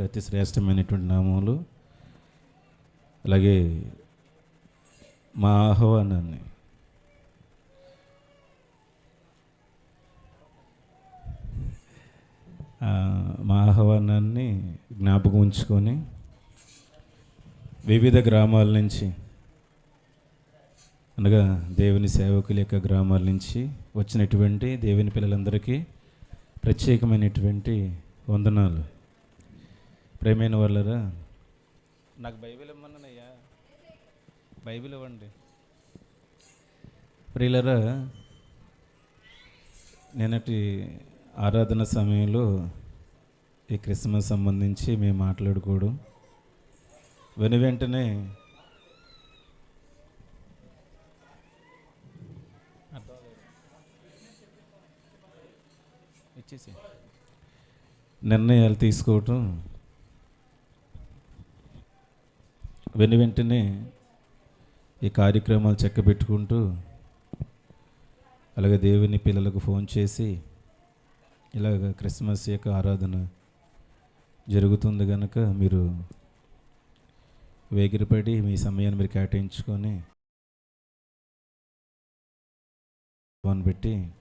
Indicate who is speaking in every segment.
Speaker 1: అతి శ్రేష్టమైనటువంటి నామములు. అలాగే మా ఆహ్వానాన్ని మా ఆహ్వానాన్ని జ్ఞాపకం ఉంచుకొని వివిధ గ్రామాల నుంచి అనగా దేవుని సేవకుల యొక్క గ్రామాల నుంచి వచ్చినటువంటి దేవుని పిల్లలందరికీ ప్రత్యేకమైనటువంటి వందనాలు. ప్రేమైన వాళ్ళరా? నాకు బైబిల్ ఇమ్మన్నానయ్యా బైబిల్ ఇవ్వండి. ప్రియులరా నిన్నటి ఆరాధన సమయంలో ఈ క్రిస్మస్ సంబంధించి మేము మాట్లాడుకోవడం వెను వెంటనే ఇచ్చేసి నిర్ణయాలు తీసుకోవటం వెను వెంటనే ఈ కార్యక్రమాలు చెక్కబెట్టుకుంటూ అలాగే దేవుని పిల్లలకు ఫోన్ చేసి ఇలాగ క్రిస్మస్ యొక్క ఆరాధన జరుగుతుంది కనుక మీరు వేగిరపడి మీ సమయాన్ని మీరు కేటాయించుకొని ఫోన్ పెట్టి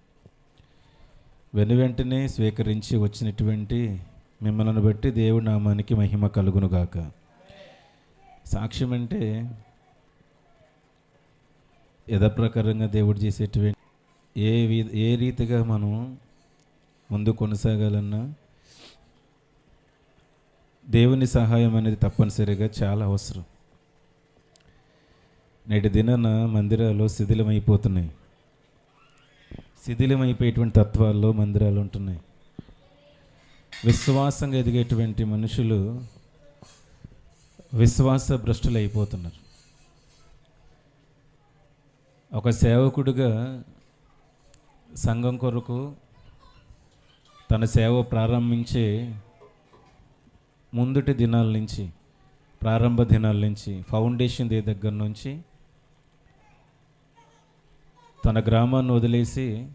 Speaker 1: వెను వెంటనే స్వీకరించి వచ్చినటువంటి మిమ్మల్ని బట్టి దేవుడి నామానికి మహిమ కలుగునుగాక. సాక్ష్యం అంటే యథప్రకారంగా దేవుడు చేసేటువంటి ఏ వి ఏ రీతిగా మనం ముందు కొనసాగాలన్నా దేవుని సహాయం అనేది తప్పనిసరిగా చాలా అవసరం. నేటి దినాన మందిరాలు శిథిలమైపోతున్నాయి. శిథిలమైపోయేటువంటి తత్వాల్లో మందిరాలు ఉంటున్నాయి. విశ్వాసంగా ఎదిగేటువంటి మనుషులు విశ్వాస భ్రష్టులు అయిపోతున్నారు. ఒక సేవకుడిగా సంఘం కొరకు తన సేవ ప్రారంభించే ముందుటి దినాల నుంచి ప్రారంభ దినాల నుంచి ఫౌండేషన్ డే దగ్గర నుంచి తన గ్రామాన్ని వదిలేసి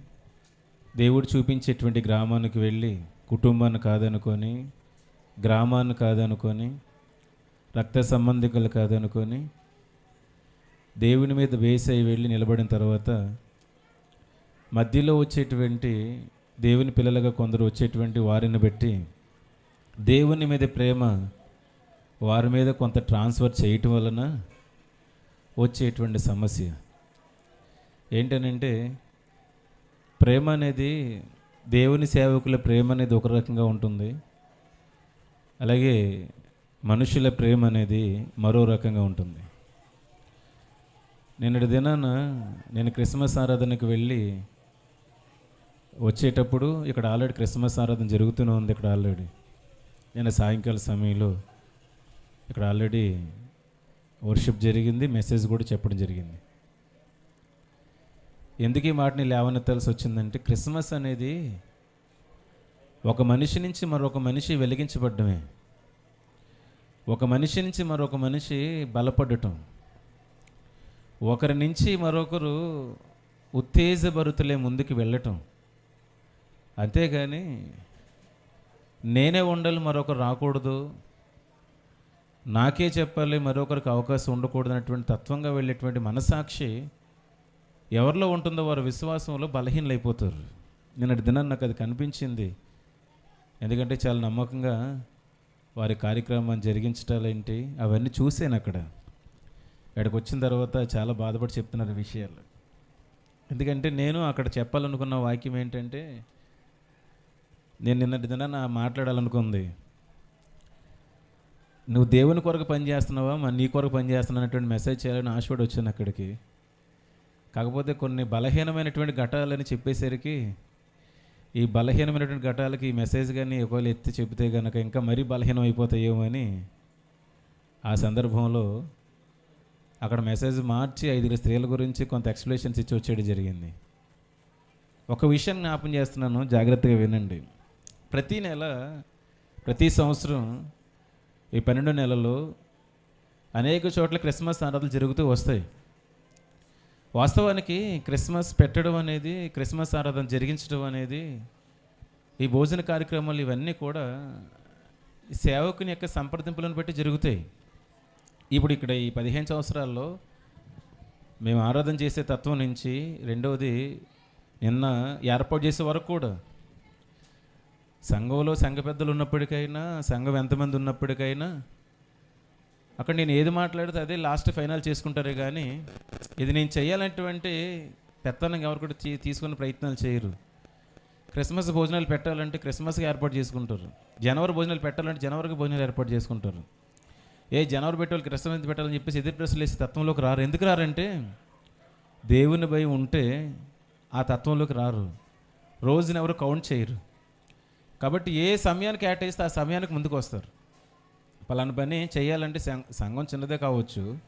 Speaker 1: దేవుడు చూపించేటువంటి గ్రామానికి వెళ్ళి కుటుంబాన్ని కాదనుకొని గ్రామాన్ని కాదనుకొని రక్త సంబంధికులు కాదనుకొని దేవుని మీద వేసై వెళ్ళి నిలబడిన తర్వాత మధ్యలో వచ్చేటువంటి దేవుని పిల్లలుగా కొందరు వచ్చేటువంటి వారిని బట్టి దేవుని మీద ప్రేమ వారి మీద కొంత ట్రాన్స్ఫర్ చేయటం వలన వచ్చేటువంటి సమస్య. ఏంటనంటే ప్రేమ అనేది దేవుని సేవకుల ప్రేమ అనేది ఒక రకంగా ఉంటుంది. అలాగే మనుషుల ప్రేమ అనేది మరో రకంగా ఉంటుంది. నిన్నటి దినాన నేను క్రిస్మస్ ఆరాధనకు వెళ్ళి వచ్చేటప్పుడు ఇక్కడ ఆల్రెడీ క్రిస్మస్ ఆరాధన జరుగుతూనే ఉంది ఇక్కడ ఆల్రెడీ. నేను సాయంకాల సమయంలో ఇక్కడ ఆల్రెడీ వర్షిప్ జరిగింది మెసేజ్ కూడా చెప్పడం జరిగింది. ఎందుకు ఈ మాటని లేవనెత్తాల్సి వచ్చిందంటే క్రిస్మస్ అనేది ఒక మనిషి నుంచి మరొక మనిషి వెలిగించబడ్డమే. ఒక మనిషి నుంచి మరొక మనిషి బలపడటం. ఒకరి నుంచి మరొకరు ఉత్తేజభరుతులే ముందుకు వెళ్ళటం. అంతేగాని నేనే ఉండాలి మరొకరు రాకూడదు. నాకే చెప్పాలి మరొకరికి అవకాశం ఉండకూడదు అనేటువంటి తత్వంగా వెళ్ళేటువంటి మనసాక్షి ఎవరిలో ఉంటుందో వారి విశ్వాసంలో బలహీనలైపోతారు. నిన్నటి దినాన్ని నాకు అది కనిపించింది. ఎందుకంటే చాలా నమ్మకంగా వారి కార్యక్రమాన్ని జరిగించటాలేంటి? అవన్నీ చూశాను అక్కడ. ఇక్కడికి వచ్చిన తర్వాత చాలా బాధపడి చెప్తున్నారు విషయాలు. ఎందుకంటే నేను అక్కడ చెప్పాలనుకున్న వాక్యం ఏంటంటే నేను నిన్నటి నా మాట్లాడాలనుకుంది. నువ్వు దేవుని కొరకు పనిచేస్తున్నావా? మా మరి నీ కొరకు పనిచేస్తున్నావు అనేటువంటి మెసేజ్ చేయాలని ఆశపడి వచ్చాను అక్కడికి. కాకపోతే కొన్ని బలహీనమైనటువంటి ఘటాలని చెప్పేసరికి ఈ బలహీనమైనటువంటి ఘటాలకి ఈ మెసేజ్ కానీ ఒకవేళ ఎత్తి చెబితే కనుక ఇంకా మరీ బలహీనం అయిపోతాయేమో అని ఆ సందర్భంలో అక్కడ మెసేజ్ మార్చి ఐదుగురు స్త్రీల గురించి కొంత ఎక్స్ప్లెనేషన్స్ ఇచ్చి వచ్చేయడం జరిగింది. ఒక విషయం జ్ఞాపం చేస్తున్నాను జాగ్రత్తగా వినండి. ప్రతి నెల ప్రతి సంవత్సరం ఈ పన్నెండు నెలలు అనేక చోట్ల క్రిస్మస్ ఆరాధనలు జరుగుతూ వస్తాయి. వాస్తవానికి క్రిస్మస్ పెట్టడం అనేది క్రిస్మస్ ఆరాధన జరిగించడం అనేది ఈ భోజన కార్యక్రమాలు ఇవన్నీ కూడా సేవకుని యొక్క సంప్రదింపులను బట్టి జరుగుతాయి. ఇప్పుడు ఇక్కడ ఈ పదిహేను సంవత్సరాల్లో మేము ఆరాధన చేసే తత్వం నుంచి రెండవది నిన్న ఏర్పాటు చేసే వరకు కూడా సంఘంలో సంఘ పెద్దలు ఉన్నప్పటికైనా సంఘం ఎంతమంది ఉన్నప్పటికైనా అక్కడ నేను ఏది మాట్లాడితే అదే లాస్ట్ ఫైనల్ చేసుకుంటారే కానీ ఇది నేను చేయాలనేటువంటి పెత్తనం ఎవరు కూడా తీ- తీసుకునే ప్రయత్నాలు చేయరు. క్రిస్మస్ భోజనాలు పెట్టాలంటే క్రిస్మస్కి ఏర్పాటు చేసుకుంటారు. జనవరి భోజనాలు పెట్టాలంటే జనవరికి భోజనాలు ఏర్పాటు చేసుకుంటారు. ఏ జనవరి పెట్టాలి క్రిస్మస్ పెట్టాలని చెప్పేసి ఎదురు ప్రశ్నలు వేసి తత్వంలోకి రారు. ఎందుకు రారంటే దేవుని భయం ఉంటే ఆ తత్వంలోకి రారు. రోజుని ఎవరు కౌంట్ చేయరు. కాబట్టి ఏ సమయానికి కేటాయిస్తే ఆ సమయానికి ముందుకు వస్తారు. పలానా పని చేయాలంటే సం- సంఘం చిన్నదే కావచ్చు.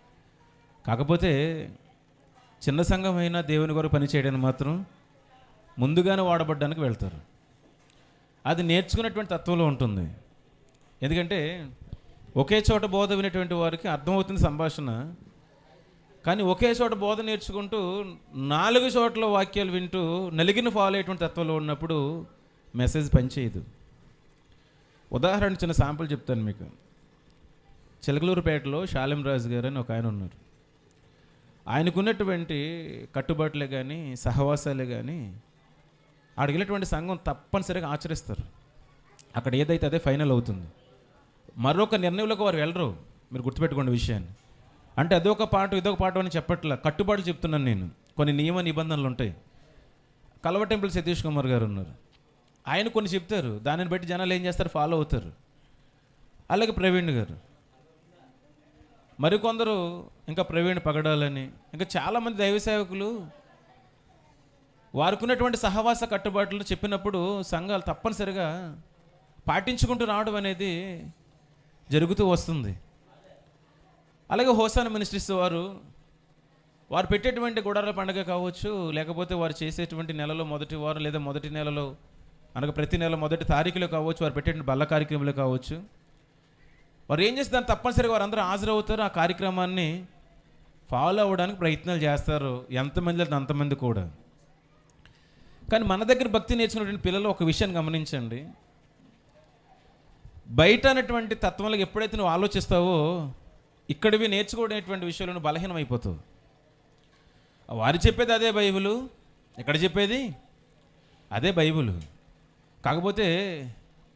Speaker 1: కాకపోతే చిన్న సంఘం అయినా దేవుని కొరకు పని చేయడానికి మాత్రం ముందుగానే వాడబడ్డానికి వెళ్తారు. అది నేర్చుకున్నటువంటి తత్వంలో ఉంటుంది. ఎందుకంటే ఒకే చోట బోధ వినేటువంటి వారికి అర్థమవుతుంది సంభాషణ. కానీ ఒకే చోట బోధ నేర్చుకుంటూ నాలుగు చోట్ల వాక్యాలు వింటూ నలిగిన ఫాలో అయ్యేటువంటి తత్వంలో ఉన్నప్పుడు మెసేజ్ పనిచేయదు. ఉదాహరణ చిన్న శాంపుల్ చెప్తాను మీకు. చిలకలూరుపేటలో శాలిం రాజు గారు అని ఒక ఆయన ఉన్నారు. ఆయనకున్నటువంటి కట్టుబాట్లే కానీ సహవాసాలే కానీ అడిగినటువంటి సంఘం తప్పనిసరిగా ఆచరిస్తారు. అక్కడ ఏదైతే అదే ఫైనల్ అవుతుంది. మరొక నిర్ణయంలోకి వారు వెళ్ళరు. మీరు గుర్తుపెట్టుకోండి విషయాన్ని. అంటే అదొక పాట ఇదొక పాట అని చెప్పట్లే. కట్టుబాటు చెప్తున్నాను నేను. కొన్ని నియమ నిబంధనలు ఉంటాయి. కలవ టెంపుల్ సతీష్ కుమార్ గారు ఉన్నారు. ఆయన కొన్ని చెప్తారు. దానిని బట్టి జనాలు ఏం చేస్తారు? ఫాలో అవుతారు. అలాగే ప్రవీణ్ గారు. మరికొందరు ఇంకా ప్రవీణ్ పగడాలని ఇంకా చాలామంది దైవ సేవకులు వారికున్నటువంటి సహవాస కట్టుబాట్లు చెప్పినప్పుడు సంఘాలు తప్పనిసరిగా పాటించుకుంటూ రావడం అనేది జరుగుతూ వస్తుంది. అలాగే హోసాన మినిస్ట్రీస్ వారు వారు పెట్టేటువంటి గుడారాల పండుగ కావచ్చు లేకపోతే వారు చేసేటువంటి నెలలో మొదటి వారం లేదా మొదటి నెలలో అనగా ప్రతి నెల మొదటి తారీఖులో కావచ్చు వారు పెట్టేటువంటి బల్ల కార్యక్రమాలు కావచ్చు వారు ఏం చేస్తారు తప్పనిసరిగా వారందరూ హాజరవుతారు. ఆ కార్యక్రమాన్ని ఫాలో అవ్వడానికి ప్రయత్నాలు చేస్తారు. ఎంతమంది లేదు అంతమంది కూడా. కానీ మన దగ్గర భక్తి నేర్చుకున్నటువంటి పిల్లలు ఒక విషయాన్ని గమనించండి. బయట అనేటువంటి తత్వంలో ఎప్పుడైతే నువ్వు ఆలోచిస్తావో ఇక్కడివి నేర్చుకునేటువంటి విషయంలో నువ్వు బలహీనం అయిపోతావు వారు చెప్పేది అదే బైబిలు ఎక్కడ చెప్పేది అదే బైబిల్. కాకపోతే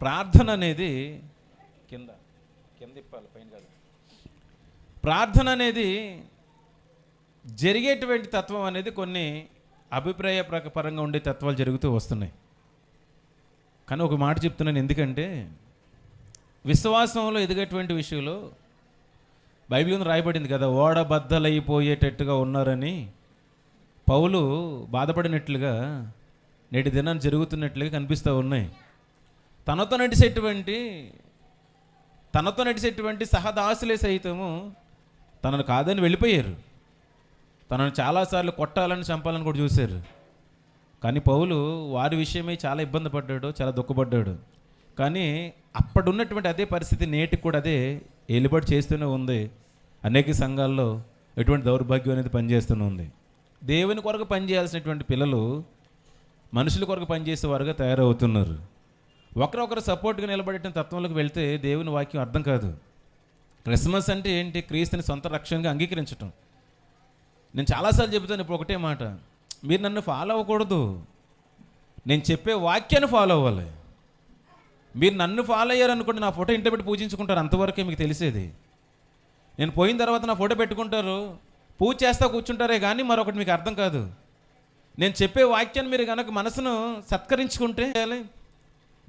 Speaker 1: ప్రార్థన అనేది కింద కింద ఇప్పాలి పైన కాదు ప్రార్థన అనేది జరిగేటువంటి తత్వం అనేది కొన్ని అభిప్రాయ పరంగా ఉండే తత్వాలు జరుగుతూ వస్తున్నాయి. కానీ ఒక మాట చెప్తున్నాను ఎందుకంటే విశ్వాసంలో ఎదిగేటువంటి విషయంలో బైబిల్ రాయబడింది కదా ఓడబద్దలైపోయేటట్టుగా ఉన్నారని పౌలు బాధపడినట్లుగా నేటి దినాన్ని జరుగుతున్నట్లుగా కనిపిస్తూ ఉన్నాయి. తనతో నడిచేటువంటి తనతో నడిచేటువంటి సహదాసులే సైతము తనను కాదని వెళ్ళిపోయారు. తనను చాలాసార్లు కొట్టాలని చంపాలని కూడా చూశారు. కానీ పౌలు వారి విషయమై చాలా ఇబ్బంది పడ్డాడు చాలా దుఃఖపడ్డాడు. కానీ అప్పుడున్నటువంటి అదే పరిస్థితి నేటికి కూడా అదే ఏలుబడి చేస్తూనే ఉంది. అనేక సంఘాల్లో ఎటువంటి దౌర్భాగ్యం అనేది పనిచేస్తూనే ఉంది. దేవుని కొరకు పనిచేయాల్సినటువంటి పిల్లలు మనుషుల కొరకు పనిచేసేవారుగా తయారవుతున్నారు. ఒకరొకరు సపోర్ట్గా నిలబడేట తత్వంలోకి వెళ్తే దేవుని వాక్యం అర్థం కాదు. క్రిస్మస్ అంటే ఏంటి? క్రీస్తుని సొంత రక్షణగా అంగీకరించటం. నేను చాలాసార్లు చెబుతాను ఇప్పుడు ఒకటే మాట. మీరు నన్ను ఫాలో అవ్వకూడదు. నేను చెప్పే వాక్యాన్ని ఫాలో అవ్వాలి. మీరు నన్ను ఫాలో అయ్యారనుకోండి నా ఫోటో ఇంట్లో పెట్టి పూజించుకుంటారు అంతవరకే మీకు తెలిసేది. నేను పోయిన తర్వాత నా ఫోటో పెట్టుకుంటారు పూజ చేస్తా కూర్చుంటారే కానీ మరొకటి మీకు అర్థం కాదు. నేను చెప్పే వాక్యాన్ని మీరు కనుక మనసును సత్కరించుకుంటే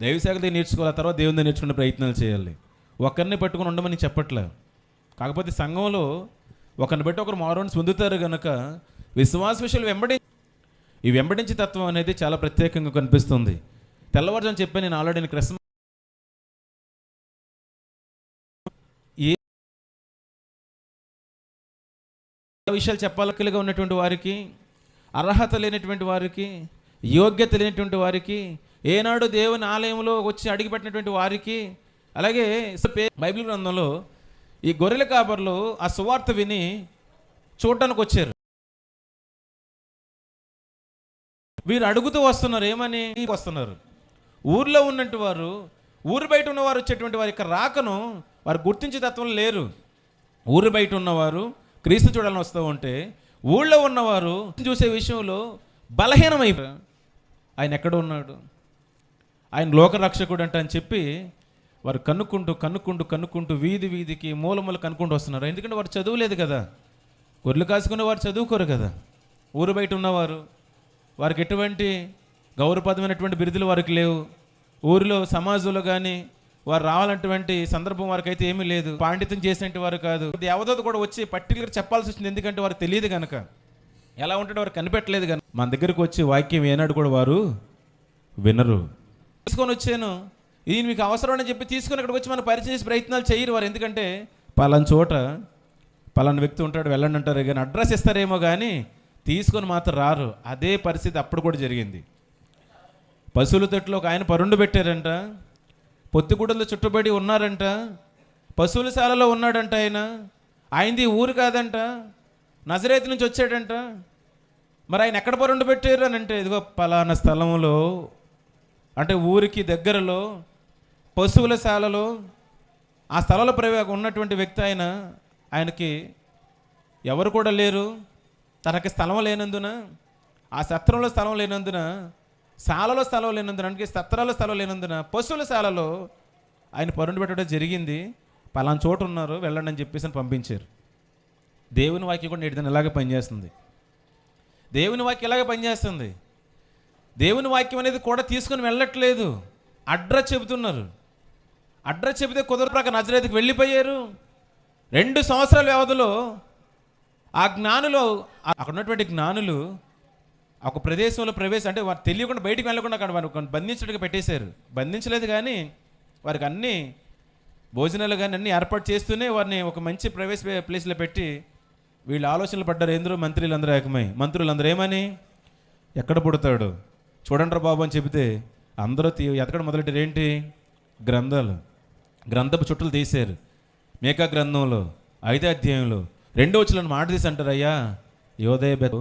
Speaker 1: దైవ దైవశాఖ నేర్చుకోవాలి? తర్వాత దేవుని దగ్గర నేర్చుకునే ప్రయత్నాలు చేయాలి. ఒకరిని పట్టుకుని ఉండమని చెప్పట్లే. కాకపోతే సంఘంలో ఒకరిని బట్టి ఒకరు మారోని పొందుతారు కనుక విశ్వాస విషయాలు వెంబడి ఈ వెంబడించే తత్వం అనేది చాలా ప్రత్యేకంగా కనిపిస్తుంది. తెల్లవారుజాము చెప్పి నేను ఆల్రెడీ క్రిస్మస్ ఏ విషయాలు చెప్పాలకలుగా ఉన్నటువంటి వారికి అర్హత లేనటువంటి వారికి యోగ్యత లేనటువంటి వారికి ఏనాడు దేవుని ఆలయంలో వచ్చి అడిగిపెట్టినటువంటి వారికి అలాగే బైబిల్ గ్రంథంలో ఈ గొర్రెల కాపర్లు ఆ సువార్త విని చూడటానికి వచ్చారు. వీరు అడుగుతూ వస్తున్నారు ఏమని? వస్తున్నారు. ఊర్లో ఉన్నట్టు వారు ఊరు బయట ఉన్నవారు వచ్చేటువంటి వారి యొక్క రాకను వారు గుర్తించే తత్వం లేరు. ఊరు బయట ఉన్నవారు క్రీస్తు చూడాలని వస్తూ ఉంటే ఊళ్ళో ఉన్నవారు చూసే విషయంలో బలహీనమైపోయారు ఆయన ఎక్కడ ఉన్నాడు? ఆయన లోకరక్షకుడు అంట అని చెప్పి వారు కనుక్కుంటూ కనుక్కుంటూ కనుక్కుంటూ వీధి వీధికి మూలమూలు కనుక్కుంటూ వస్తున్నారు. ఎందుకంటే వారు చదువులేదు కదా. గొర్రెలు కాసుకునే వారు చదువుకోరు కదా. ఊరు బయట ఉన్నవారు వారికి ఎటువంటి గౌరవపదమైనటువంటి బిరుదులు వారికి లేవు. ఊరిలో సమాజంలో కానీ వారు రావాలంటువంటి సందర్భం వారికి అయితే ఏమీ లేదు. పాండిత్యం చేసినట్టు వారు కాదు. దేవదూత కూడా వచ్చి పర్టికులర్ చెప్పాల్సి వచ్చింది ఎందుకంటే వారు తెలియదు కనుక ఎలా ఉంటాడో వారు కనిపెట్టలేదు కనుక మన దగ్గరకు వచ్చి వాక్యం ఏనాడు కూడా వారు వినరు. తీసుకొని వచ్చాను. ఇది మీకు అవసరం అని చెప్పి తీసుకొని ఇక్కడికి వచ్చి మనం పరిచయం చేసే ప్రయత్నాలు చేయరు వారు. ఎందుకంటే పలానా చోట పలానా వ్యక్తి ఉంటాడు వెళ్ళండి అంటారు. కానీ అడ్రస్ ఇస్తారేమో కానీ తీసుకొని మాత్రం రారు. అదే పరిస్థితి అప్పుడు కూడా జరిగింది. పశువుల తొట్టులో ఒక ఆయన పరుండు పెట్టారంట. పొత్తిగూడలో చుట్టుబడి ఉన్నారంట. పశువుల శాలలో ఉన్నాడంట ఆయన. ఆయనది ఊరు కాదంట. నజరేతు నుంచి వచ్చాడంట. మరి ఆయన ఎక్కడ పరుండు పెట్టారు అని అంటే ఇదిగో పలానా స్థలంలో అంటే ఊరికి దగ్గరలో పశువుల శాలలో ఆ స్థలంలో ప్రవేశ ఉన్నటువంటి వ్యక్తి ఆయన ఆయనకి ఎవరు కూడా లేరు. తనకి స్థలం లేనందున ఆ సత్రంలో స్థలం లేనందున శాలలో స్థలం లేనందున అంటే సత్రాలో స్థలం లేనందున పశువుల శాలలో ఆయన పరుండు పెట్టడం జరిగింది. పలానా చోటు ఉన్నారు వెళ్ళండి అని చెప్పేసి పంపించారు. దేవుని వాక్యం కూడా నేటి ఇలాగే పనిచేస్తుంది. దేవుని వాక్యం ఇలాగే పనిచేస్తుంది. దేవుని వాక్యం అనేది కూడా తీసుకొని వెళ్ళట్లేదు. అడ్రస్ చెబుతున్నారు. అడ్రస్ చెబితే కుదరప్రక నజరేతికి వెళ్ళిపోయారు. రెండు సంవత్సరాల వ్యవధిలో ఆ జ్ఞానులు అక్కడ ఉన్నటువంటి జ్ఞానులు ఒక ప్రదేశంలో ప్రవేశం అంటే వారు తెలియకుండా బయటికి వెళ్ళకుండా అక్కడ వారు బంధించడానికి పెట్టేశారు. బంధించలేదు కానీ వారికి అన్ని భోజనాలు కానీ అన్నీ ఏర్పాటు చేస్తూనే వారిని ఒక మంచి ప్రవేశ ప్లేస్లో పెట్టి వీళ్ళు ఆలోచనలు పడ్డారు. ఏంద్రో మంత్రులందరూ ఏకమై మంత్రులందరూ ఏమని? ఎక్కడ పుడతాడు? చూడండి బాబు అని చెబితే అందరూ తీ ఎతకడం మొదలెట్టారు? ఏంటి? గ్రంథాలు. గ్రంథపు చుట్టలు తీశారు. మేకా గ్రంథంలో ఐదో అధ్యాయంలో రెండో వచ్చిన మాట తీసి అంటారు అయ్యా యోదయ బెత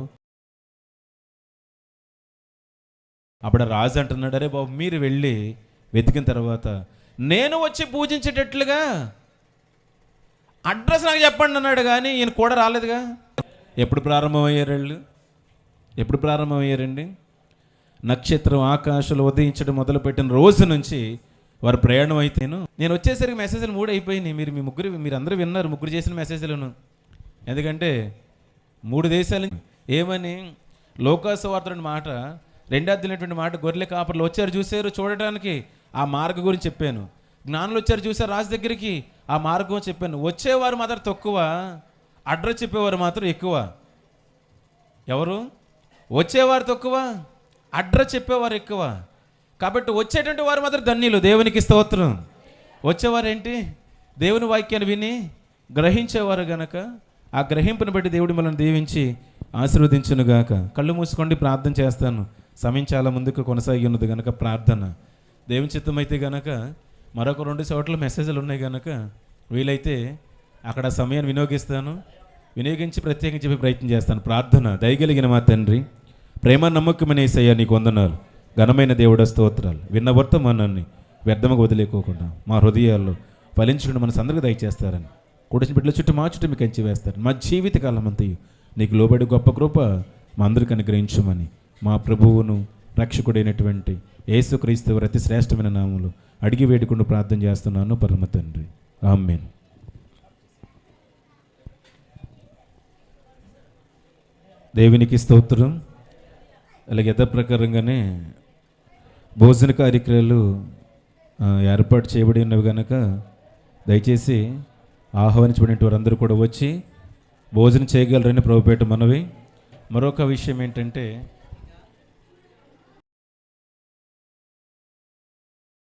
Speaker 1: అప్పుడు రాజు అంటున్నాడు అరే బాబు మీరు వెళ్ళి వెతికిన తర్వాత నేను వచ్చి పూజించేటట్లుగా అడ్రస్ నాకు చెప్పండి అన్నాడు కానీ ఈయన కూడా రాలేదుగా. ఎప్పుడు ప్రారంభమయ్యారు వాళ్ళు? ఎప్పుడు ప్రారంభమయ్యారండి? నక్షత్రం ఆకాశంలో ఉదయించడం మొదలుపెట్టిన రోజు నుంచి వారు ప్రయాణం అయితేను. నేను వచ్చేసరికి మెసేజ్లు మూడు అయిపోయినాయి. మీరు మీ ముగ్గురు మీరు అందరూ విన్నారు ముగ్గురు చేసిన మెసేజ్లను ఎందుకంటే మూడు దేశాలు ఏమని? లోకాసవార్తమైన మాట రెండద్దినటువంటి మాట గొర్రెల కాపర్లు వచ్చారు చూశారు చూడటానికి ఆ మార్గం గురించి చెప్పాను. జ్ఞానులు వచ్చారు చూసారు రాజు దగ్గరికి ఆ మార్గం చెప్పాను. వచ్చేవారు మాత్రం తక్కువ అడ్రస్ చెప్పేవారు మాత్రం ఎక్కువ. ఎవరు? వచ్చేవారు తక్కువ అడ్రస్ చెప్పేవారు ఎక్కువ. కాబట్టి వచ్చేటువంటి వారు మాత్రం ధన్యులు. దేవునికి స్తోత్రం. వచ్చేవారు ఏంటి దేవుని వాక్యాన్ని విని గ్రహించేవారు గనక ఆ గ్రహింపుని బట్టి దేవుడు మనల్ని దీవించి ఆశీర్వదించునుగాక. కళ్ళు మూసుకోండి ప్రార్థన చేస్తాను. సమయం చాలా ముందుకు కొనసాగి ఉన్నది గనక ప్రార్థన. దేవుని చిత్తం అయితే గనక మరొక రెండు చోట్ల మెసేజ్లు ఉన్నాయి గనక వీలైతే అక్కడ సమయాన్ని వినియోగిస్తాను. వినియోగించి ప్రత్యేకించి ప్రయత్నం చేస్తాను. ప్రార్థన. దయగలిగిన మా తండ్రి. ప్రేమ నమ్మకమైన నీకు వందనాలు. ఘనమైన దేవుడ స్తోత్రాలు. విన్న వర్తమానాన్ని వ్యర్థంగా వదిలేకోకుండా మా హృదయాల్లో ఫలించుకుని మన సందరికి దయచేస్తారని. కూడిన బిడ్డల చుట్టూ మా చుట్టూ మీకు కంచి వేస్తారు మా జీవిత కాలం అంతయు నీకు లోబడి గొప్ప కృప మా అందరికి అనుగ్రహించమని మా ప్రభువును రక్షకుడైనటువంటి యేసుక్రీస్తు అతి శ్రేష్టమైన నామములు అడిగి వేడుకుంటూ ప్రార్థన చేస్తున్నాను పరమ తండ్రి. ఆమెన్. దేవునికి స్తోత్రం. అలాగే యథ ప్రకారంగానే భోజన కార్యక్రమాలు ఏర్పాటు చేయబడి ఉన్నవి కనుక దయచేసి ఆహ్వానించబడిన వారందరూ కూడా వచ్చి భోజనం చేయగలరని ప్రభుపేట మనవి. మరొక విషయం ఏంటంటే